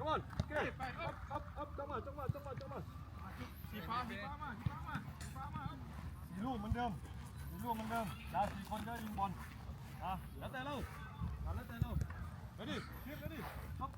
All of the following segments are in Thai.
come on โอเคไปอัพอัพอัพจังหวะจังหวะจังหวะจังหวะสีฟ้าสีฟ้ามาสีฟ้ามาสีฟ้ามาครับสี่ลูกเหมือนเดิมสี่ลูกเหมือนเดิมดาวสี่คนจะยิงบอลอะแล้วแต่เราอะแล้วแต่เราไปดิเทียบไปดิครับ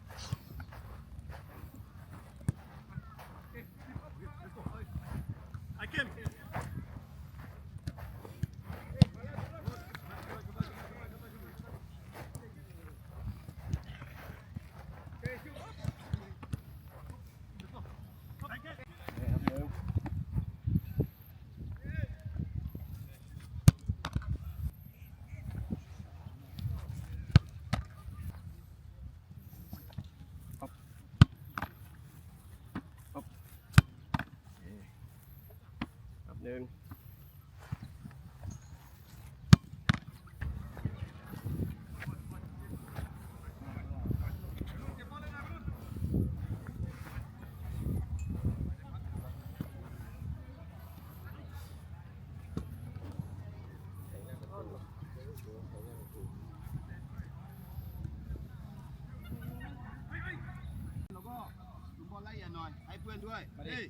หนึ่งแล้วก็ดูบอลไล่อย่าหน่อย ให้เพื่อนด้วยเฮ้ย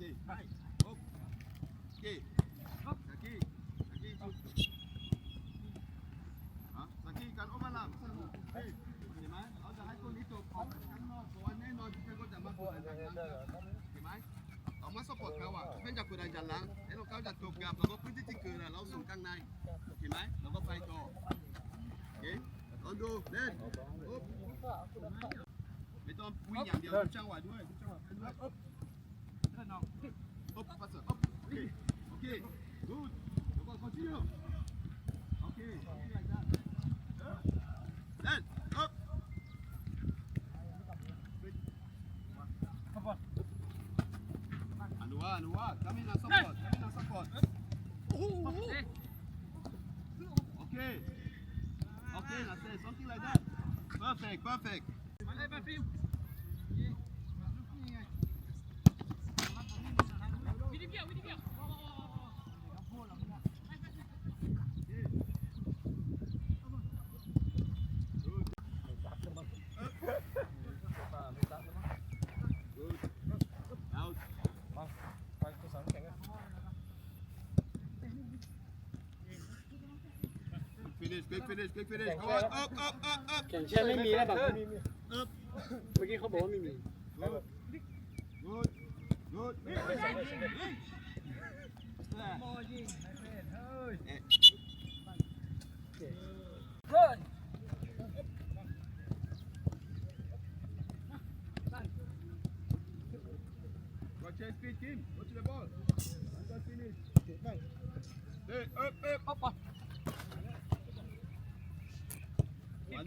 จีไปปุ๊บจีปุ๊บสกี้สกี้ชุดฮะสกี้กันโอเวอร์ลับเฮ้ยเห็นไหมเราจะให้ตัวนี้จบออกข้างนอกก่อนแน่นอนที่เป็นก็จะมาเปิดทางนั้นเห็นไหมเอามาสปอร์ตเขาอะเพื่อนจะกดดันจัน เขาจะจบกับเราก็พื้นที่ที่เกิดเราส่งข้างในเห็นไหมเราก็ไปต่อโอเคลองดูเล่นปุ๊บไม่ต้องวิ่งอย่างเดียวจังหวะด้วยจังหวะด้วยอ๊บเล่นน้องอ๊บปัสสอ๊บโอเคโอเคดูแล้วก็ continue Okay. Okay, that's it. Something like that. Perfect, perfect. Finish, quick finish, quick finish. Come on, up, up, up, up. แข่งเช่นไม่มีแล้วแบบมีมี Up. เมื่อกี้เขาบอกว่าไม่มี Good. Good. Good. เ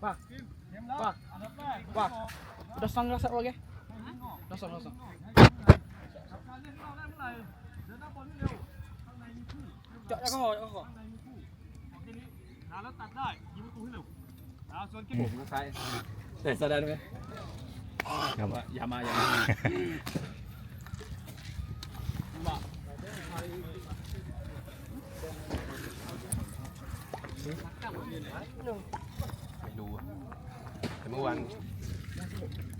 Pak. Pak. Pak. Udah sang rasa lagi? Langsung langsung. การเล่นข นี้นาแล้วตัดได้ยิงประตูให้เร็วดาวส่วนเก็บ Eh, sadar me. Yama, Yama, Yama. ไปดูอะแต่เมื่อวานเชิญรถทีมเดินฟิวมาเฮ้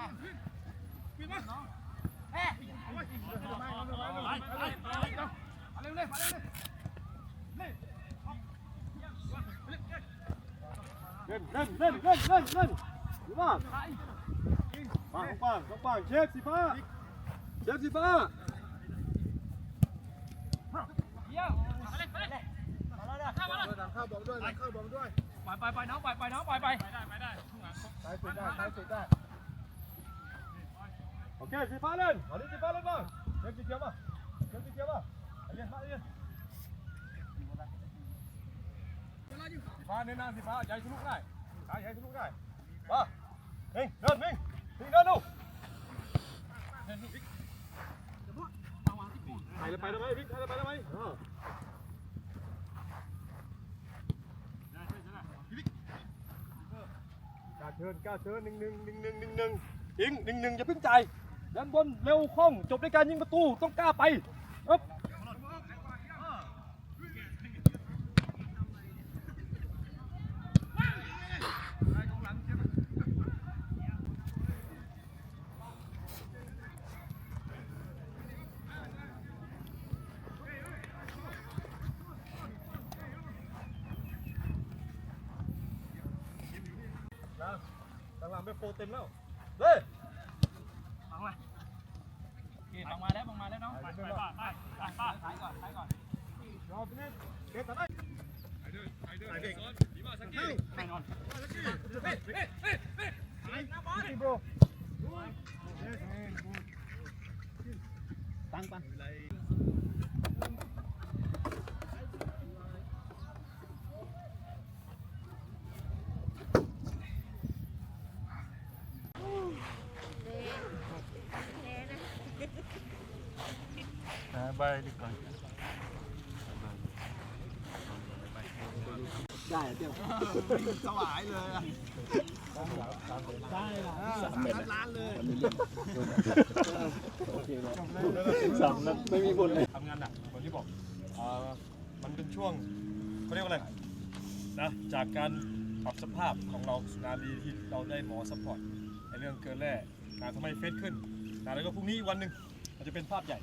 เล่นเล่นเล่นเล่นเล่นเล่นดูบ้างปังปังปังปังเชฟสีฟ้าเชฟสีฟ้าดังเข้าบองเข้าบอกด้วยปล่อยปล่อยปล่อยน้องปล่อยปน้องปล่อยไปใช้สุดได้ใช้สุดได้ ล่นอันนี้สีฟ้าเล่นบ้างเชฟสีเขียวมาเชฟสีเขียวมาเย็นมาเย็นสีฟ้าเน้นหน้าสีฟ้าใหญ่ทะลุได้ใหญ่ใหญ่ทะลุได้มาเฮ้ยเดินมิงมิงเดินดูไปเลยไปเลยไหมวิ่งไปเลยไปเลยไหมเออกล้าเชิญกล้าเชิญหนึ่งหนึ่งหนึ่งหนึ่งหนึ่งหนึ่งยิงหนึ่งหนึ่งอย่าพิ่งใจ ด้านบนเร็วคล่องจบด้วยการยิงประตูต้องกล้าไปอ๊บนะต่างหลังไปโฟเต็มแล้วเฮ้ย เคบังมาแล้วบังมาแล้วน้องไปไปไปไปไปไปซ้ายก่อนซ้ายก่อนรอพี่เนทเกตทำไมไอเดินไอเดินไอเด็กดีมากสักทีแน่นอนจริงโบรตั้งปัน ไปดีกว่าได้เดี๋ยวสวายเลยอะได้ละล้านเลยสามนัดไม่มีบนเลยทำงานหนักเหมือนที่บอกอ่ามันเป็นช่วงเขาเรียกว่าอะไรนะจากการปรับสภาพของเรางานดีที่เราได้หมอซัพพอร์ตในเรื่องเกินแร่งานทำไมเฟซขึ้นนะแล้วก็พรุ่งนี้อีกวันหนึ่งมันจะเป็นภาพใหญ่